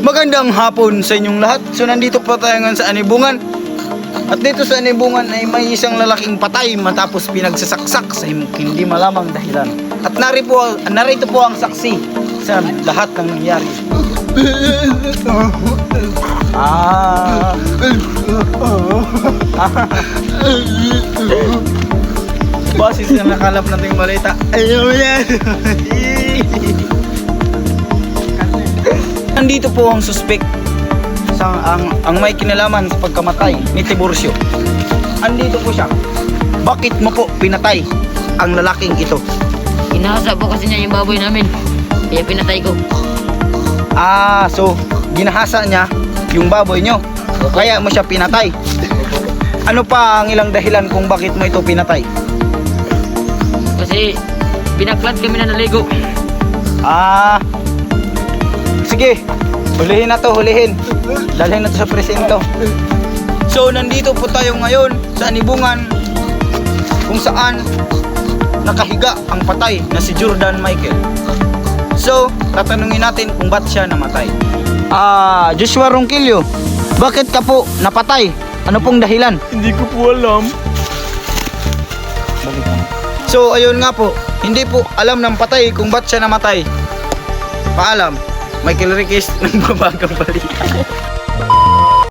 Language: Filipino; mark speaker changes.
Speaker 1: Magandang hapon sa inyong lahat. So nandito po tayo ngayon sa Anibungan. At dito sa Anibungan ay may isang lalaking patay matapos pinagsasaksak sa hindi malamang dahilan. At nari po, narito po ang saksi sa lahat ng nangyari. Ah. Base sa nakalap nating balita. Ayaw yan. Nandito po ang suspect sa ang ang may kinalaman sa pagkamatay ni Tiburcio. Andito po siya. Bakit mo po pinatay ang lalaking ito?
Speaker 2: Inahasa po kasi niya yung baboy namin. Kaya pinatay ko.
Speaker 1: Ah, so ginahasa niya yung baboy nyo. Kaya mo siya pinatay. Ano pa ang ilang dahilan kung bakit mo ito pinatay?
Speaker 2: Kasi pinaklat kami na naligo.
Speaker 1: Ah. Sige. Hulihin na to, hulihin. Dalhin na to sa presinto. So, nandito po tayo ngayon sa Anibungan kung saan nakahiga ang patay na si Jordan Michael. So, tatanungin natin kung ba't siya namatay. Ah, Joshua Ronquillo, bakit ka po napatay? Ano pong dahilan?
Speaker 3: Hindi ko po alam.
Speaker 1: So, ayun nga po, hindi po alam ng patay kung ba't siya namatay. Paalam, Michael Riquez ng babagang balita.